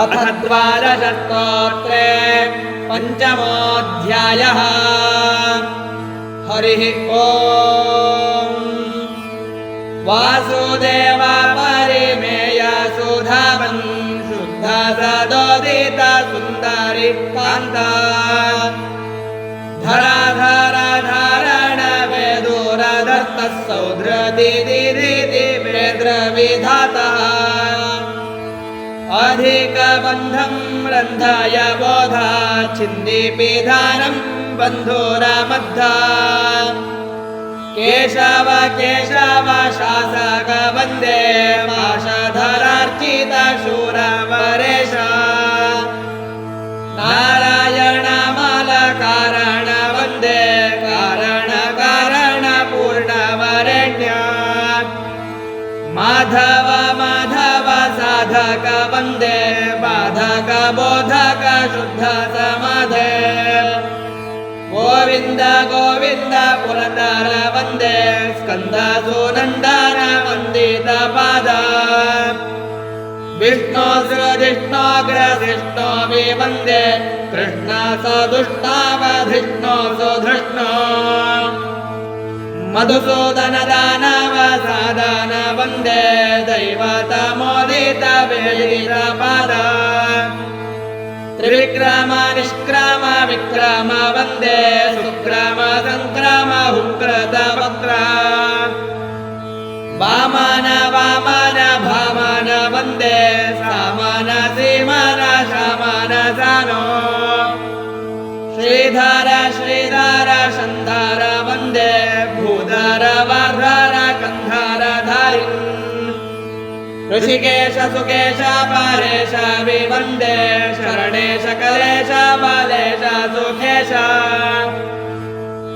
अथ द्वादशस्तोत्रे पञ्चमोऽध्यायः। हरिः ॐ वासुदेव परिमेय सुधामन् शुद्ध सुन्दरि कान्ता। धरा धरा धारण वेदुरदत्तः सौद्रति दिदिति वेद्रविधातः अधिकबन्धं रन्धाय बोधा छिन्दिपिधानं बन्धुरमद्धा। केशव केशव शासक वन्दे माषधरार्चित माधव माधव साधक वन्दे बाधक बोधक शुद्ध समाधे। गोविन्द गोविन्द पुरन्दर वन्दे स्कन्द सुनन्दन वन्दित पाद। विष्णो सृजिष्णोग्रधिष्णो वि वन्दे कृष्ण सदुष्टावधिष्णो सुधृष्णो मधुसूदन दानव साधन वन्दे दैवतमोदित वेदित पाद त्रिविक्रम निष्क्राम विक्रम वन्दे सुक्रम हुङ्कृत वक्र वामन वामन भामन वन्दे सामन सीमन शामन सानो श्रीधर श्रीधर शन्धर वन्दे भूधर वर्धर कन्धर धारिन् ऋषिकेश सुकेश परेश विवन्दे शरणेश कलेश बलेश सुखेश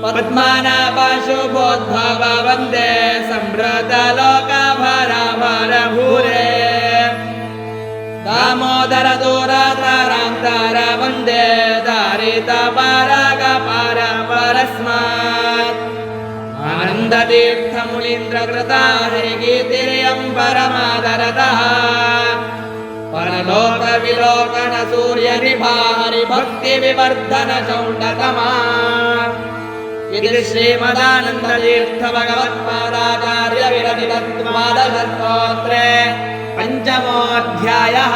पद्मनाभ शुभोद्भव वन्दे सम्रत आनन्दतीर्थमुनीन्द्रकृता हरिगीतिर्यं परमादरतः। परलोकविलोकन सूर्यनिभा हरिभक्तिविवर्धन चौण्डतमा इति श्रीमदानन्दतीर्थ पञ्चमोऽध्यायः